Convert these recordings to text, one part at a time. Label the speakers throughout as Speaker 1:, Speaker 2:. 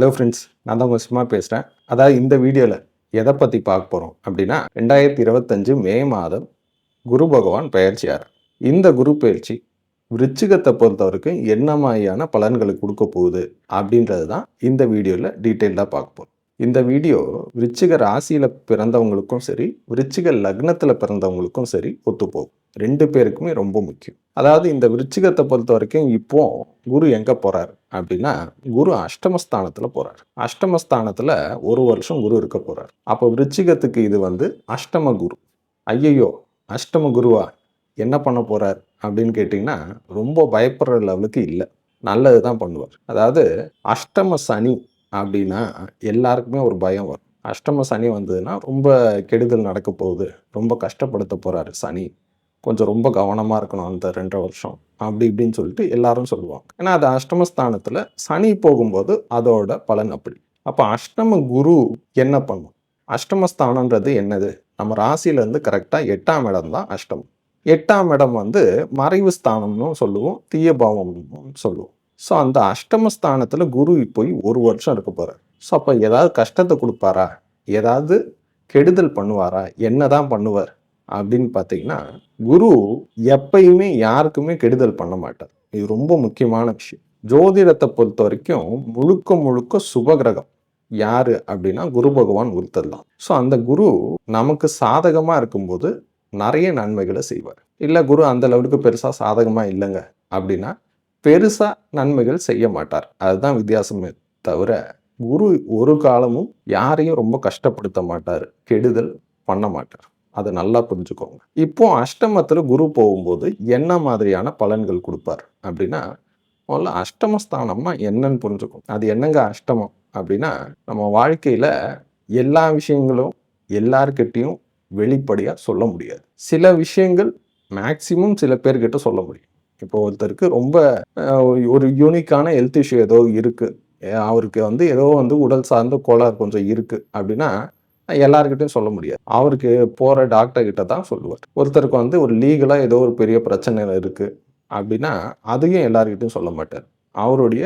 Speaker 1: Hello friends நான் தான் உங்கள் சும்மா பேசுகிறேன் அதாவது இந்த வீடியோவில் எதை பற்றி பார்க்க போகிறோம் அப்படின்னா ரெண்டாயிரத்தி இருபத்தஞ்சு மே மாதம் குரு பகவான் பெயர்ச்சியார் இந்த குரு பயிற்சி விருச்சிகத்தை பொறுத்த வரைக்கும் என்ன மாதிரியான பலன்களை கொடுக்க போகுது அப்படின்றது தான் இந்த வீடியோவில் டீட்டெயிலாக பார்க்க போகிறோம் இந்த வீடியோ விருச்சிக ராசியில் பிறந்தவங்களுக்கும் சரி விருச்சிக லக்னத்தில் பிறந்தவங்களுக்கும் சரி ஒத்துப்போகும். ரெண்டு பேருக்குமே ரொம்ப முக்கியம். அதாவது இந்த விருச்சிகத்தை பொறுத்த வரைக்கும் இப்போ குரு எங்கே போகிறார் அப்படின்னா குரு அஷ்டமஸ்தானத்தில் போகிறார் அஷ்டமஸ்தானத்தில் ஒரு வருஷம் குரு இருக்க போகிறார் அப்போ விருச்சிகத்துக்கு இது வந்து அஷ்டம குரு. ஐயையோ அஷ்டம குருவா? என்ன பண்ண போகிறார் அப்படின்னு கேட்டிங்கன்னா ரொம்ப பயப்படுற லெவலுக்கு இல்லை. நல்லது தான் பண்ணுவார். அதாவது அஷ்டம சனி அப்படின்னா எல்லாருக்குமே ஒரு பயம் வரும். அஷ்டம சனி வந்ததுன்னா ரொம்ப கெடுதல் நடக்க போகுது. ரொம்ப கஷ்டப்படுத்த போகிறாரு சனி. கொஞ்சம் ரொம்ப கவனமாக இருக்கணும் அந்த ரெண்டரை வருஷம். அப்படி இப்படின்னு சொல்லிட்டு எல்லாரும் சொல்லுவாங்க. ஏன்னா அது அஷ்டமஸ்தானத்தில் சனி போகும்போது அதோட பலன் அப்படி. அப்போ அஷ்டம குரு என்ன பண்ணும்? அஷ்டமஸ்தானன்றது என்னது? நம்ம ராசியிலேருந்து கரெக்டாக எட்டாம் இடம் தான் அஷ்டமம். எட்டாம் இடம் வந்து மறைவு ஸ்தானம்னு சொல்லுவோம் தீயபாவம்னு சொல்லுவோம். ஸோ அந்த அஷ்டமஸ்தானத்தில் குரு போய் ஒரு வருஷம் இருக்க போகிறார் ஸோ அப்போ ஏதாவது கஷ்டத்தை கொடுப்பாரா? ஏதாவது கெடுதல் பண்ணுவாரா? என்ன தான் பண்ணுவார்? அப்படின்னு பார்த்தீங்கன்னா குரு எப்பயுமே யாருக்குமே கெடுதல் பண்ண மாட்டார். இது ரொம்ப முக்கியமான விஷயம். ஜோதிடத்தை பொறுத்த வரைக்கும் முழுக்க முழுக்க சுபகிரகம். யாரு அப்படின்னா குரு பகவான் ஒருத்தர் தான். ஸோ அந்த குரு நமக்கு சாதகமாக இருக்கும்போது நிறைய நன்மைகளை செய்வார். இல்லை குரு அந்த லெவலுக்கு பெருசாக சாதகமாக இல்லைங்க அப்படின்னா பெருசாக நன்மைகள் செய்ய மாட்டார். அதுதான் வித்தியாசமே தவிர குரு ஒரு காலமும் யாரையும் ரொம்ப கஷ்டப்படுத்த மாட்டார். கெடுதல் பண்ண மாட்டார். அதை நல்லா புரிஞ்சுக்கோங்க. இப்போ அஷ்டமத்தில் குரு போகும்போது என்ன மாதிரியான பலன்கள் கொடுப்பார்? அப்படின்னா முதல்ல அஷ்டமஸ்தானம்னா என்னன்னு புரிஞ்சுக்கும் அது என்னங்க அஷ்டமம்? அப்படின்னா நம்ம வாழ்க்கையில் எல்லா விஷயங்களும் எல்லார்கிட்டையும் வெளிப்படையாக சொல்ல முடியாது. சில விஷயங்கள் மேக்சிமம் சில பேர்கிட்ட சொல்ல முடியும். இப்போ ஒருத்தருக்கு ரொம்ப ஒரு யூனிக்கான ஹெல்த் இஷ்யூ ஏதோ இருக்குது அவருக்கு வந்து ஏதோ வந்து உடல் சார்ந்த கோளாறு கொஞ்சம் இருக்குது அப்படின்னா எல்லாருக்கிட்டையும் சொல்ல முடியாது. அவருக்கு போகிற டாக்டர் கிட்ட தான் சொல்லுவார். ஒருத்தருக்கு வந்து ஒரு லீகலாக ஏதோ ஒரு பெரிய பிரச்சனை இருக்குது அப்படின்னா அதையும் எல்லாருக்கிட்டையும் சொல்ல மாட்டார். அவருடைய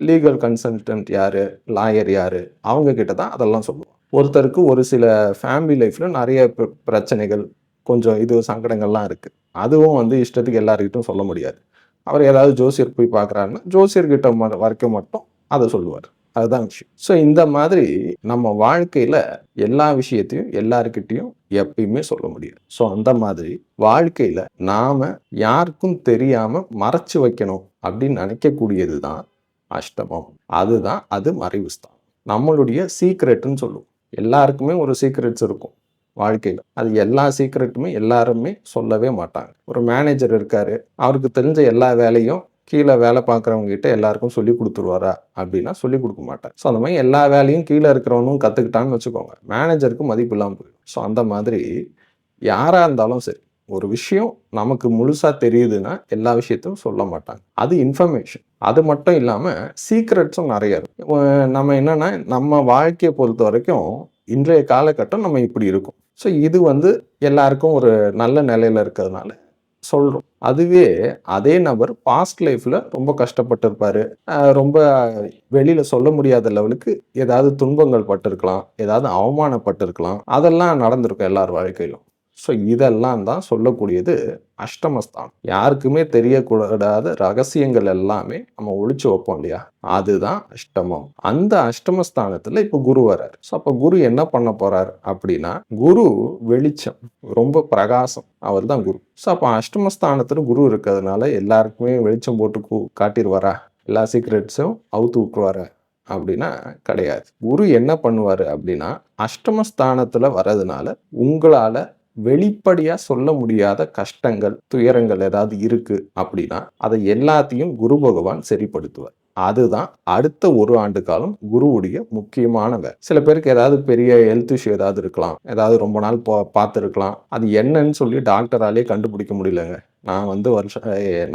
Speaker 1: லீகல் கன்சல்டன்ட் யார் லாயர் யார் அவங்க கிட்ட தான் அதெல்லாம் சொல்லுவோம் ஒருத்தருக்கு ஒரு சில ஃபேமிலி லைஃப்பில் நிறைய பிரச்சனைகள் கொஞ்சம் இது சங்கடங்கள்லாம் இருக்குது அதுவும் வந்து இஷ்டத்துக்கு எல்லாருக்கிட்டும் சொல்ல முடியாது. அவர் ஏதாவது ஜோசியர் போய் பார்க்குறாருன்னா ஜோசியர்கிட்ட வரைக்கும் மட்டும் அதை சொல்லுவார். அதுதான் விஷயம். ஸோ இந்த மாதிரி நம்ம வாழ்க்கையில் எல்லா விஷயத்தையும் எல்லாருக்கிட்டையும் எப்பயுமே சொல்ல முடியாது ஸோ அந்த மாதிரி வாழ்க்கையில் நாம் யாருக்கும் தெரியாமல் மறைச்சு வைக்கணும் அப்படின்னு நினைக்கக்கூடியது தான் அஷ்டமம். அதுதான் அது மறைவுஸ்தான் நம்மளுடைய சீக்ரெட்டுன்னு சொல்லுவோம். எல்லாருக்குமே ஒரு சீக்ரெட்ஸ் இருக்கும் வாழ்க்கையில். அது எல்லா சீக்ரெட்டுமே எல்லாருமே சொல்லவே மாட்டாங்க. ஒரு மேனேஜர் இருக்காரு. அவருக்கு தெரிஞ்ச எல்லா வேலையும் கீழே வேலை பார்க்குறவங்க கிட்ட எல்லாருக்கும் சொல்லி கொடுத்துருவாரா? அப்படின்னா சொல்லி கொடுக்க மாட்டேன் ஸோ அந்த மாதிரி எல்லா வேலையும் கீழே இருக்கிறவனும் கற்றுக்கிட்டான்னு வச்சுக்கோங்க. மேனேஜருக்கு மதிப்பு இல்லாமல் போயிடும். ஸோ அந்த மாதிரி யாராக இருந்தாலும் சரி ஒரு விஷயம் நமக்கு முழுசாக தெரியுதுன்னா எல்லா விஷயத்தையும் சொல்ல மாட்டாங்க. அது இன்ஃபர்மேஷன் அது மட்டும் இல்லாமல் சீக்ரெட்ஸும் நிறைய இருக்கும் நம்ம என்னென்னா நம்ம வாழ்க்கையை பொறுத்த வரைக்கும் இன்றைய காலகட்டம் நம்ம இப்படி இருக்கும். ஸோ இது வந்து எல்லாருக்கும் ஒரு நல்ல நிலையில் இருக்கிறதுனால சொல்கிறோம் அதுவே அதே நபர் பாஸ்ட் லைஃப்பில் ரொம்ப கஷ்டப்பட்டிருப்பார். ரொம்ப வெளியில் சொல்ல முடியாத லெவலுக்கு ஏதாவது துன்பங்கள் பட்டிருக்கலாம் ஏதாவது அவமானப்பட்டிருக்கலாம். அதெல்லாம் நடந்திருக்கும் எல்லார் வாழ்க்கையிலும். ஸோ இதெல்லாம் தான் சொல்லக்கூடியது அஷ்டமஸ்தானம். யாருக்குமே தெரியக்கூடாத ரகசியங்கள் எல்லாமே நம்ம ஒழிச்சு வைப்போம் இல்லையா? அதுதான் அஷ்டமம். அந்த அஷ்டமஸ்தானத்தில் இப்போ குரு வர்றாரு. ஸோ அப்போ குரு என்ன பண்ண போறார் அப்படின்னா குரு வெளிச்சம் ரொம்ப பிரகாசம். அவர் தான் குரு. ஸோ அப்போ அஷ்டமஸ்தானத்தில் குரு இருக்கிறதுனால எல்லாருக்குமே வெளிச்சம் போட்டு காட்டிடுவாரா? எல்லா சீக்ரெட்ஸும் அவுத்து விட்டுருவாரா? அப்படின்னா கிடையாது. குரு என்ன பண்ணுவார் அப்படின்னா அஷ்டமஸ்தானத்தில் வர்றதுனால உங்களால் வெளிப்படையாக சொல்ல முடியாத கஷ்டங்கள் துயரங்கள் ஏதாவது இருக்குது அப்படின்னா அதை எல்லாத்தையும் குரு பகவான் சரிப்படுத்துவார். அதுதான் அடுத்த ஒரு ஆண்டு காலம் குருவுடைய முக்கியமான சில பேருக்கு ஏதாவது பெரிய ஹெல்த் இஷ்யூ ஏதாவது இருக்கலாம். ஏதாவது ரொம்ப நாள் பா பார்த்துருக்கலாம். அது என்னன்னு சொல்லி டாக்டராலே கண்டுபிடிக்க முடியலங்க. நான் வந்து வருஷம்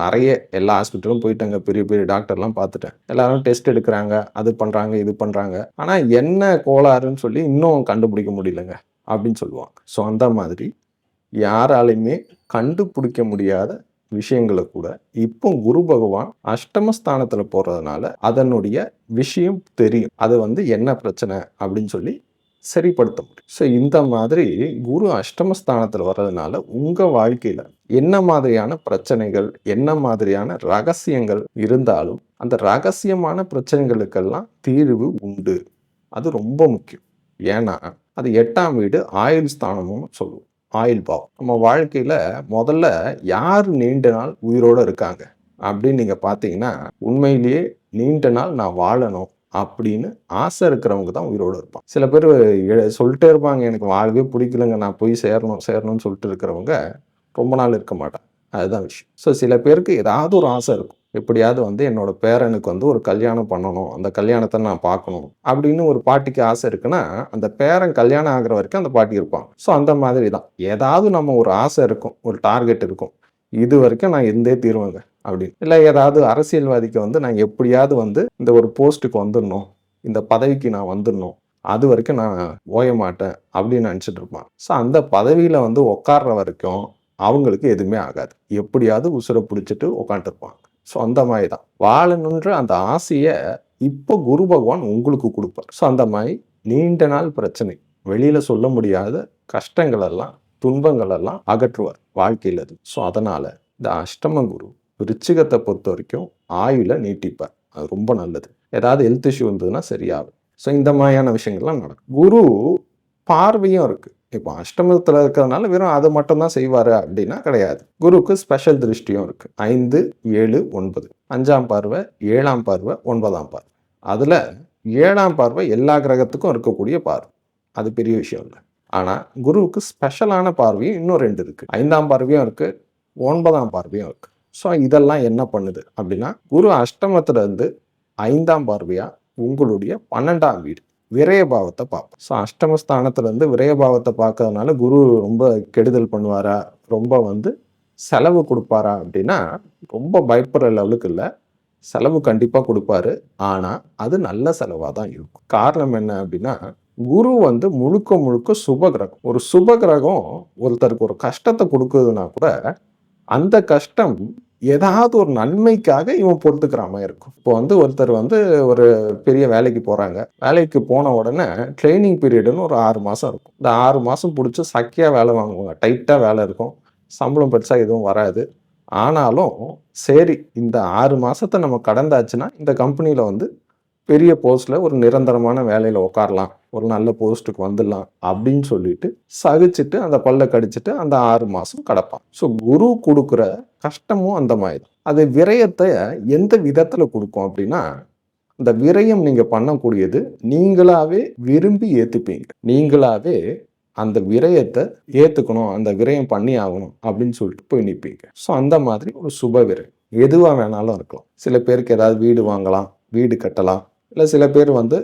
Speaker 1: நிறைய எல்லா ஹாஸ்பிட்டலும் போயிட்டேங்க. பெரிய பெரிய டாக்டர்லாம் பார்த்துட்டேன். எல்லாரும் டெஸ்ட் எடுக்கிறாங்க. அது பண்ணுறாங்க இது பண்ணுறாங்க ஆனால் என்ன கோளாறுன்னு சொல்லி இன்னும் கண்டுபிடிக்க முடியலங்க. அப்படின்னு சொல்லுவாங்க. ஸோ அந்த மாதிரி யாராலையுமே கண்டுபிடிக்க முடியாத விஷயங்களை கூட இப்போ குரு பகவான் அஷ்டமஸ்தானத்தில் போகிறதுனால அதனுடைய விஷயம் தெரியும். அது வந்து என்ன பிரச்சனை அப்படின்னு சொல்லி சரிப்படுத்த முடியும். ஸோ இந்த மாதிரி குரு அஷ்டமஸ்தானத்தில் வர்றதுனால உங்கள் வாழ்க்கையில் என்ன மாதிரியான பிரச்சனைகள் என்ன மாதிரியான ரகசியங்கள் இருந்தாலும் அந்த ரகசியமான பிரச்சனைகளுக்கெல்லாம் தீர்வு உண்டு. அது ரொம்ப முக்கியம். ஏன்னா அது எட்டாம் வீடு ஆயுள் ஸ்தானமும் சொல்லுவோம். ஆயுள் பாவம். நம்ம வாழ்க்கையில் முதல்ல யார் நீண்ட நாள் உயிரோடு இருக்காங்க? அப்படின்னு நீங்கள் பார்த்தீங்கன்னா உண்மையிலேயே நீண்ட நாள் நான் வாழணும் அப்படின்னு ஆசை இருக்கிறவங்க தான் உயிரோடு இருப்பான் சில பேர் எ- சொல்லிட்டே இருப்பாங்க எனக்கு வாழவே பிடிக்கலங்க நான் போய் சேரணும் சேரணும்னு சொல்லிட்டு இருக்கிறவங்க ரொம்ப நாள் இருக்க மாட்டான் அதுதான் விஷயம். ஸோ சில பேருக்கு ஏதாவது ஒரு ஆசை இருக்கும். எப்படியாவது வந்து என்னோட பேரனுக்கு வந்து ஒரு கல்யாணம் பண்ணணும். அந்த கல்யாணத்தை நான் பார்க்கணும். அப்படின்னு ஒரு பாட்டிக்கு ஆசை இருக்குன்னா அந்த பேரன் கல்யாணம் ஆகிற வரைக்கும் அந்த பாட்டி இருப்பான். ஸோ அந்த மாதிரி தான். ஏதாவது நம்ம ஒரு ஆசை இருக்கும். ஒரு டார்கெட் இருக்கும். இது வரைக்கும் நான் இருந்தே தீருவேங்க அப்படின்னு. இல்லை ஏதாவது அரசியல்வாதிக்கு வந்து நான் எப்படியாவது வந்து இந்த ஒரு போஸ்ட்டுக்கு வந்துடணும். இந்த பதவிக்கு நான் வந்துடணும். அது வரைக்கும் நான் ஓய மாட்டேன் அப்படின்னு நினச்சிட்டு இருப்பான். ஸோ அந்த பதவியில் வந்து உட்கார்ற வரைக்கும் அவங்களுக்கு எதுவுமே ஆகாது. எப்படியாவது உசுரை பிடிச்சிட்டு உட்காந்துருப்பான் ஸோ அந்த மாதிரி தான் வாழணுன்ற அந்த ஆசையை இப்போ குரு பகவான் உங்களுக்கு கொடுப்பார். ஸோ அந்த மாதிரி நீண்ட நாள் பிரச்சனை. வெளியில் சொல்ல முடியாத கஷ்டங்களெல்லாம் துன்பங்களெல்லாம் அகற்றுவார் வாழ்க்கையில் அது. ஸோ அதனால் இந்த அஷ்டம குரு ரிச்சிகத்தை பொறுத்த வரைக்கும் ஆயுள நீட்டிப்பார். அது ரொம்ப நல்லது. ஏதாவது ஹெல்த் இஷ்யூ வந்ததுன்னா சரியாகும். ஸோ இந்த மாதிரியான விஷயங்கள்லாம் நடக்கும். குரு பார்வையும் இருக்குது இப்போ அஷ்டமத்தில் இருக்கிறதுனால வெறும் அதை மட்டும்தான் செய்வார் அப்படின்னா கிடையாது. குருவுக்கு ஸ்பெஷல் திருஷ்டியும் இருக்குது ஐந்து ஏழு ஒன்பது. அஞ்சாம் பார்வை ஏழாம் பார்வை ஒன்பதாம் பார்வை. அதில் ஏழாம் பார்வை எல்லா கிரகத்துக்கும் இருக்கக்கூடிய பார்வை. அது பெரிய விஷயம் இல்லை. ஆனால் குருவுக்கு ஸ்பெஷலான பார்வையும் இன்னும் ரெண்டு இருக்குது ஐந்தாம் பார்வையும் இருக்குது ஒன்பதாம் பார்வையும் இருக்குது ஸோ இதெல்லாம் என்ன பண்ணுது அப்படின்னா குரு அஷ்டமத்திலேருந்து ஐந்தாம் பார்வையாக உங்களுடைய பன்னெண்டாம் வீடு. விரயபாவத்தை பார்ப்போம். ஸோ அஷ்டமஸ்தானத்துலேருந்து விரயபாவத்தை பார்க்கறதுனால குரு ரொம்ப கெடுதல் பண்ணுவாரா? ரொம்ப வந்து செலவு கொடுப்பாரா அப்படின்னா ரொம்ப பயப்படுற லெவலுக்கு இல்லை. செலவு கண்டிப்பாக கொடுப்பாரு. ஆனால் அது நல்ல செலவாக தான் இருக்கும். காரணம் என்ன அப்படின்னா குரு வந்து முழுக்க முழுக்க சுப கிரகம் ஒரு சுப கிரகம் ஒருத்தருக்கு ஒரு கஷ்டத்தை கொடுக்குதுன்னா கூட அந்த கஷ்டம் ஏதாவது ஒரு நன்மைக்காக இவன் பொறுத்துக்கிற மாதிரி இருக்கும். இப்போ வந்து ஒருத்தர் வந்து ஒரு பெரிய வேலைக்கு போகிறாங்க வேலைக்கு போன உடனே ட்ரைனிங் பீரியடுன்னு ஒரு ஆறு மாதம் இருக்கும். இந்த ஆறு மாதம் பிடிச்சி சக்கியாக வேலை வாங்குவாங்க. டைட்டாக வேலை இருக்கும். சம்பளம் பெருசாக எதுவும் வராது. ஆனாலும் சரி இந்த ஆறு மாதத்தை நம்ம கடந்தாச்சுன்னா இந்த கம்பெனியில் வந்து பெரிய போஸ்ட்டில் ஒரு நிரந்தரமான வேலையில் உட்காரலாம் ஒரு நல்ல போஸ்ட்டுக்கு வந்துடலாம் அப்படின்னு சொல்லிட்டு சகிச்சுட்டு அந்த பல்ல கடிச்சிட்டு அந்த ஆறு மாதம் கிடப்பான். ஸோ குரு கொடுக்குற கஷ்டமும் அந்த மாதிரி தான். அது விரயத்தை எந்த விதத்தில் கொடுக்கும் அப்படின்னா அந்த விரயம் நீங்கள் பண்ணக்கூடியது நீங்களாவே விரும்பி ஏற்றுப்பீங்க நீங்களாவே அந்த விரயத்தை ஏற்றுக்கணும் அந்த விரயம் பண்ணி ஆகணும் அப்படின்னு சொல்லிட்டு போய் நிற்பீங்க ஸோ அந்த மாதிரி ஒரு சுப விரயம். எதுவாக வேணாலும் இருக்கலாம். சில பேருக்கு ஏதாவது வீடு வாங்கலாம் வீடு கட்டலாம். இல்லை சில பேர் வந்து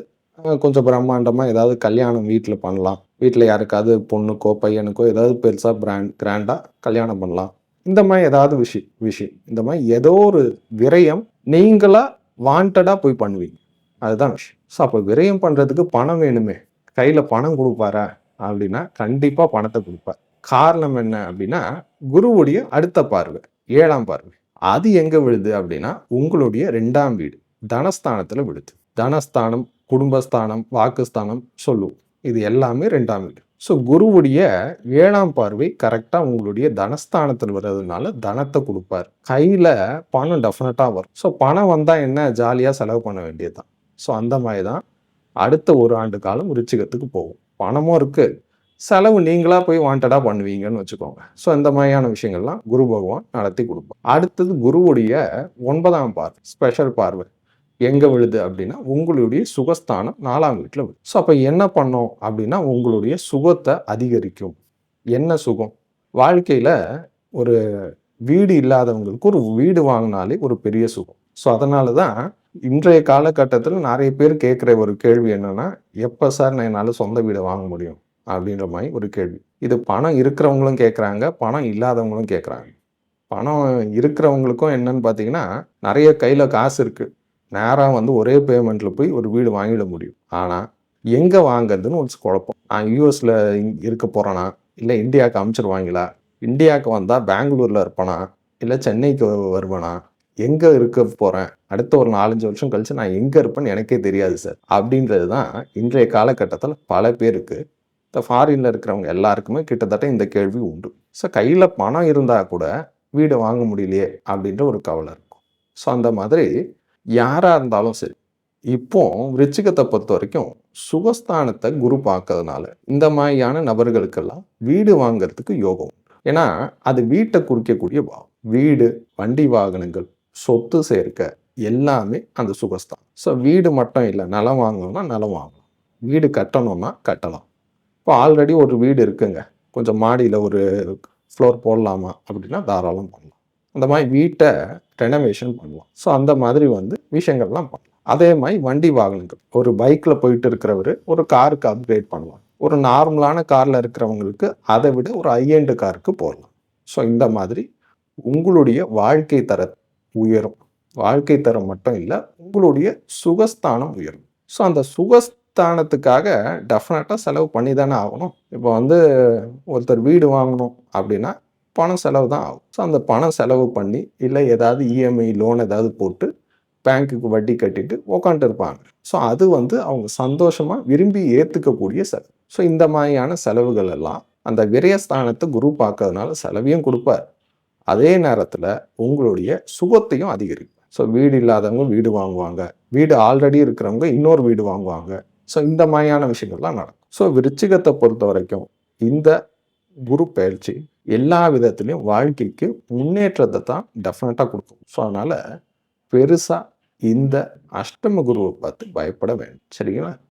Speaker 1: கொஞ்சம் பிரம்மாண்டமாக ஏதாவது கல்யாணம் வீட்டில் பண்ணலாம். வீட்டில் யாருக்காவது பொண்ணுக்கோ பையனுக்கோ ஏதாவது பெருசாக பிராண்ட் கிராண்டாக கல்யாணம் பண்ணலாம். இந்த மாதிரி ஏதாவது விஷயம் விஷயம் இந்த மாதிரி ஏதோ ஒரு விரயம் நீங்களாக வாண்டடாக போய் பண்ணுவீங்க. அதுதான் விஷயம். ஸோ அப்போ விரயம் பண்ணுறதுக்கு பணம் வேணுமே. கையில் பணம் கொடுப்பாரா? அப்படின்னா கண்டிப்பாக பணத்தை கொடுப்பார். காரணம் என்ன அப்படின்னா குருவுடைய அடுத்த பார்வை ஏழாம் பார்வை. அது எங்கே விழுது அப்படின்னா உங்களுடைய ரெண்டாம் வீடு தனஸ்தானத்தில் விழுது. தனஸ்தானம் குடும்பஸ்தானம் வாக்குஸ்தானம் சொல்லுவோம். இது எல்லாமே ரெண்டாம் வீடு. ஸோ குருவுடைய ஏழாம் பார்வை கரெக்டாக உங்களுடைய தனஸ்தானத்தில் வர்றதுனால தனத்தை கொடுப்பார். கையில் பணம் டெஃபினட்டாக வரும். ஸோ பணம் வந்தால் என்ன? ஜாலியாக செலவு பண்ண வேண்டியது தான் ஸோ அந்த மாதிரி தான் அடுத்த ஒரு ஆண்டு காலம் விருச்சிகத்துக்கு போகும். பணமும் இருக்குது செலவு நீங்களாக போய் வாண்டடாக பண்ணுவீங்கன்னு வச்சுக்கோங்க. ஸோ இந்த மாதிரியான விஷயங்கள்லாம் குரு பகவான் நடத்தி கொடுப்பார். அடுத்தது குருவுடைய ஒன்பதாம் பார்வை ஸ்பெஷல் பார்வை. எங்கே விழுது அப்படின்னா உங்களுடைய சுகஸ்தானம் நாலாம் வீட்டில் விழுது. ஸோ அப்போ என்ன பண்ணோம் அப்படின்னா உங்களுடைய சுகத்தை அதிகரிக்கும். என்ன சுகம்? வாழ்க்கையில் ஒரு வீடு இல்லாதவங்களுக்கு ஒரு வீடு வாங்கினாலே ஒரு பெரிய சுகம். ஸோ அதனால தான் இன்றைய காலகட்டத்தில் நிறைய பேர் கேட்குற ஒரு கேள்வி என்னென்னா எப்போ சார் நான் என்னால் சொந்த வீடை வாங்க முடியும்? அப்படின்ற மாதிரி ஒரு கேள்வி. இது பணம் இருக்கிறவங்களும் கேட்குறாங்க பணம் இல்லாதவங்களும் கேட்குறாங்க. பணம் இருக்கிறவங்களுக்கும் என்னன்னு பார்த்தீங்கன்னா நிறைய கையில் காசு இருக்குது நேராக வந்து ஒரே பேமெண்ட்டில் போய் ஒரு வீடு வாங்கிட முடியும். ஆனால் எங்கே வாங்குறதுன்னு ஒரு குழப்பம். நான் யூஎஸில் இருக்க போகிறேனா இல்லை இந்தியாவுக்கு அமைச்சிருவாங்களா? இந்தியாவுக்கு வந்தால் பெங்களூரில் இருப்பேனா? இல்லை சென்னைக்கு வருவேனா? எங்கே இருக்க போகிறேன் அடுத்த ஒரு நாலஞ்சு வருஷம் கழித்து நான் எங்கே இருப்பேன்னு எனக்கே தெரியாது சார். அப்படின்றது தான் இன்றைய காலகட்டத்தில் பல பேருக்கு இந்த ஃபாரினில் இருக்கிறவங்க எல்லாருக்குமே கிட்டத்தட்ட இந்த கேள்வி உண்டு. ஸோ கையில் பணம் இருந்தால் கூட வீடு வாங்க முடியலையே அப்படின்ற ஒரு கவலை இருக்கும். ஸோ அந்த மாதிரி யாராக இருந்தாலும் சரி. இப்போ விருச்சிகத்தை பொறுத்த வரைக்கும் சுகஸ்தானத்தை குரு பார்க்கறதுனால இந்த மாதிரியான நபர்களுக்கெல்லாம் வீடு வாங்குறதுக்கு யோகம். ஏன்னா அது வீட்டை குறிக்கக்கூடிய பாவம். வீடு வண்டி வாகனங்கள் சொத்து சேர்க்க எல்லாமே அந்த சுகஸ்தான். ஸோ வீடு மட்டும் இல்லை நிலம் வாங்கணும்னா நிலம் வாங்கணும். வீடு கட்டணும்னா கட்டலாம். இப்போ ஆல்ரெடி ஒரு வீடு இருக்குங்க. கொஞ்சம் மாடியில் ஒரு ஃப்ளோர் போடலாமா அப்படின்னா தாராளம். பண்ணலாம் அந்த மாதிரி வீட்டை ரெனோவேஷன் பண்ணலாம் ஸோ அந்த மாதிரி வந்து விஷயங்கள்லாம் பண்ணலாம் அதே மாதிரி வண்டி வாகனங்கள். ஒரு பைக்கில் போயிட்டு இருக்கிறவர் ஒரு காருக்கு அப்கிரேட் பண்ணலாம் ஒரு நார்மலான காரில் இருக்கிறவங்களுக்கு அதை விட ஒரு ஐஎண்டு காருக்கு போகலாம். ஸோ இந்த மாதிரி உங்களுடைய வாழ்க்கை தர உயரும். வாழ்க்கை தரம் மட்டும் இல்லை உங்களுடைய சுகஸ்தானம் உயரும். ஸோ அந்த சுகஸ்தானத்துக்காக டெஃபினட்டாக செலவு பண்ணி தானே ஆகணும். இப்போ வந்து ஒருத்தர் வீடு வாங்கணும் அப்படின்னா பணம் செலவு தான் ஆகும். ஸோ அந்த பணம் செலவு பண்ணி இல்லை ஏதாவது இஎம்ஐ லோன் ஏதாவது போட்டு பேங்க்குக்கு வட்டி கட்டிட்டு உக்காந்துட்டு இருப்பாங்க. ஸோ அது வந்து அவங்க சந்தோஷமாக விரும்பி ஏற்றுக்கக்கூடிய செலவு. ஸோ இந்த மாதிரியான செலவுகள் எல்லாம் அந்த விரயஸ்தானத்தை குரு பார்க்கறதுனால செலவையும் கொடுப்பார். அதே நேரத்தில் உங்களுடைய சுகத்தையும் அதிகரிக்கும். ஸோ வீடு இல்லாதவங்க வீடு வாங்குவாங்க. வீடு ஆல்ரெடி இருக்கிறவங்க இன்னொரு வீடு வாங்குவாங்க. ஸோ இந்த மாதிரியான விஷயங்கள்லாம் நடக்கும். ஸோ விருச்சிகத்தை பொறுத்த வரைக்கும் இந்த குரு பயிற்சி எல்லா விதத்துலேயும் வாழ்க்கைக்கு முன்னேற்றத்தை தான் டெஃபினட்டாக கொடுக்கும். ஸோ அதனால் பெருசாக இந்த அஷ்டம குருவை பார்த்து பயப்பட வேண்டும். சரிங்களா?